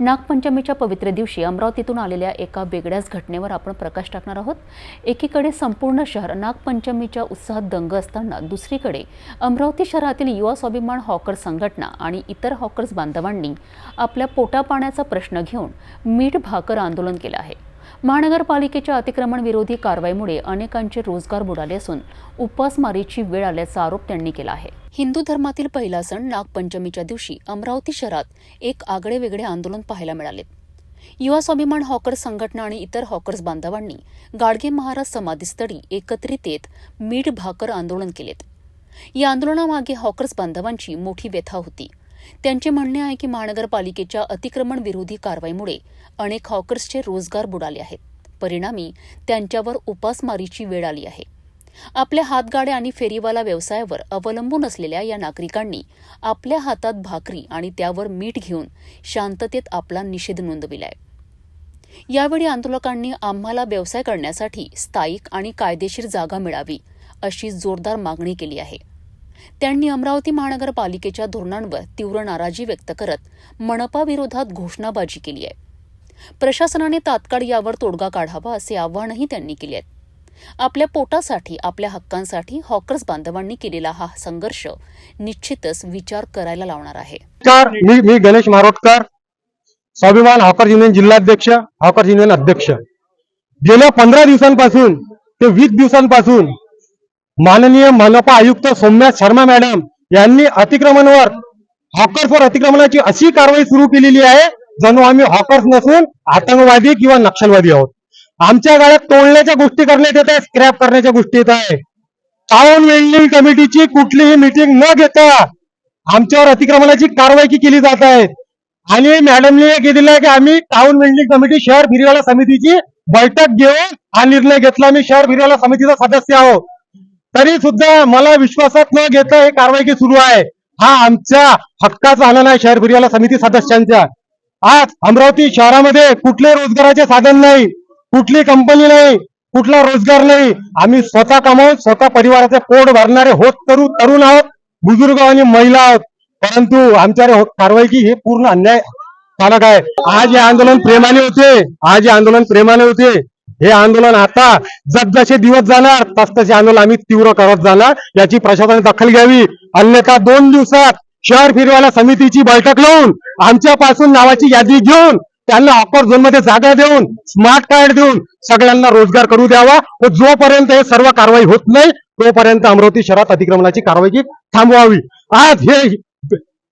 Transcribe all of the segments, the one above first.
नागपंचमीच्या पवित्र दिवशी अमरावतीतून आलेल्या एका वेगळ्याच घटनेवर आपण प्रकाश टाकणार आहोत. एकीकडे संपूर्ण शहर नागपंचमीच्या उत्साहात दंग असताना दुसरीकडे अमरावती शहरातील युवा स्वाभिमान हॉकर संघटना आणि इतर हॉकर्स बांधवांनी आपल्या पोटापाण्याचा प्रश्न घेऊन मीठ भाकर आंदोलन केलं आहे. महानगरपालिकेच्या अतिक्रमण विरोधी कारवाईमुळे अनेकांचे रोजगार बुडाले असून उपासमारीची वेळ आल्याचा आरोप त्यांनी केला आहे. हिंदू धर्मातील पहिला सण नागपंचमीच्या दिवशी अमरावती शहरात एक आगळे वेगळे आंदोलन पाहायला मिळाले. युवा स्वाभिमान हॉकर्स संघटना आणि इतर हॉकर्स बांधवांनी गाडगे महाराज समाधीस्थळी एकत्रित येत मीठ भाकर आंदोलन केलेत. या आंदोलनामागे हॉकर्स बांधवांची मोठी व्यथा होती. त्यांचे म्हणणे आहे की महानगरपालिकेच्या अतिक्रमण विरोधी कारवाईमुळे अनेक हॉकर्सचे रोजगार बुडाले आहेत. परिणामी त्यांच्यावर उपासमारीची वेळ आली आहे. आपल्या हातगाड्या आणि फेरीवाला व्यवसायावर अवलंबून असलेल्या या नागरिकांनी आपल्या हातात भाकरी आणि त्यावर मीठ घेऊन शांततेत आपला निषेध नोंदविलाय यावेळी आंदोलकांनी आम्हाला व्यवसाय करण्यासाठी स्थायिक आणि कायदेशीर जागा मिळावी अशी जोरदार मागणी केली आहे. त्यांनी अमरावती महानगरपालिकेच्या धोरणांवर तीव्र नाराजी व्यक्त करत मनपा विरोधात घोषणाबाजी केली आहे. प्रशासनाने तात्काळ यावर तोडगा काढावा असे आवाहनही त्यांनी केले आहेत आपल्या पोटासाठी आपल्या हक्कांसाठी हॉकर्स बांधवांनी केलेला हा संघर्ष निश्चितच विचार करायला लावणार आहे. मी मी गणेश मारोटकर स्वाभिमान हॉकर युनियन जिल्हाध्यक्ष हॉकर युनियन अध्यक्ष. गेल्या पंधरा दिवसांपासून ते वीस दिवसांपासून माननीय मनपा आयुक्त सौम्या शर्मा मॅडम यांनी अतिक्रमणावर हॉकर्सवर अतिक्रमणाची अशी कारवाई सुरू केलेली आहे जणू आम्ही हॉकर्स नसून आतंकवादी किंवा नक्षलवादी आहोत. आमच्या गाड्यात तोडण्याच्या गोष्टी करण्यात येत आहे स्क्रॅप करण्याच्या गोष्टी येत आहे टाउन वेल्डिंग कमिटीची कुठलीही मिटिंग न घेता आमच्यावर अतिक्रमणाची कारवाई केली जात आहे. आणि मॅडमने केलेलं आहे की आम्ही टाउन वेल्डिंग कमिटी शहर फिरवाला समितीची बैठक घेऊन हा निर्णय घेतला. आम्ही शहर फिरवाला समितीचा सदस्य आहोत. तरी सुद्धा मला विश्वासात न घेता हे कारवाई सुरू आहे. हा आमच्या हक्काचा आनंद आहे शहर फिर्याला समिती सदस्यांच्या. आज अमरावती शहरामध्ये कुठले रोजगाराचे साधन नाही कुठली कंपनी नाही कुठला रोजगार नाही. आम्ही स्वतः कमावून स्वतः परिवाराचे पोट भरणारे होत तरू तरुण आहोत बुजुर्ग आणि महिला आहोत. परंतु आमच्यावर होत कारवाई की हे पूर्ण अन्याय चालक आहे. आज हे आंदोलन प्रेमाने होते आज हे आंदोलन प्रेमाने होते. हे आंदोलन आता जसजसे दिवस जाणार तसतसे आंदोलन आम्ही तीव्र करत जाणार याची प्रशासनाने दखल घ्यावी. अन्यथा दोन दिवसात शहर फिरवायला समितीची बैठक लावून आमच्यापासून नावाची यादी घेऊन त्यांना ऑफर झोनमध्ये जागा देऊन स्मार्ट कार्ड देऊन सगळ्यांना रोजगार करू द्यावा. व जोपर्यंत हे सर्व कारवाई होत नाही तोपर्यंत अमरावती शहरात अतिक्रमणाची कारवाई थांबवावी. आज हे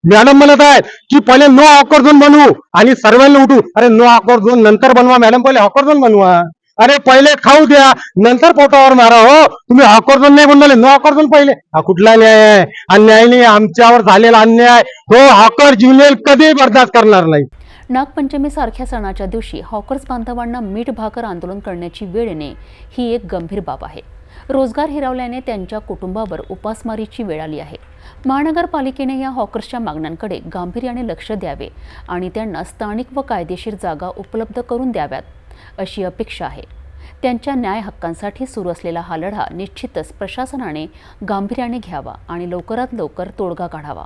मॅडम म्हणत आहेत की पहिले नो ऑकर झोन बनवू आणि सर्वांना उठू. अरे नो ऑकर झोन नंतर बनवा मॅडम पहिले ऑकर झोन बनवा. अरे पहिले खाऊ द्या नंतर पोटावर मारा हो. तुम्ही आकर्षण नाही बनवले न आकर्षण पहिले. हा कुठला न्याय? आहे अन्याय नाही आमच्यावर झालेला अन्याय. तो हॉकर जिवलेल कधी बर्दाश्त करणार नाही. नागपंचमी सारख्या सणाच्या दिवशी हॉकर्स बांधवांना मीठ भाकर आंदोलन करण्याची वेळ येणे ही एक गंभीर बाब आहे. रोजगार हिरावल्याने त्यांच्या कुटुंबावर उपासमारीची वेळ आली आहे. महानगरपालिकेने या हॉकर्सच्या मागण्यांकडे गांभीर्याने लक्ष द्यावे आणि त्यांना स्थानिक व कायदेशीर जागा उपलब्ध करून द्याव्यात. अशी अपेक्षा आहे. त्यांच्या न्याय हक्कांसाठी सुरू असलेला हा लढा निश्चितच प्रशासनाने गांभीर्याने घ्यावा आणि लवकरात लवकर तोडगा काढावा.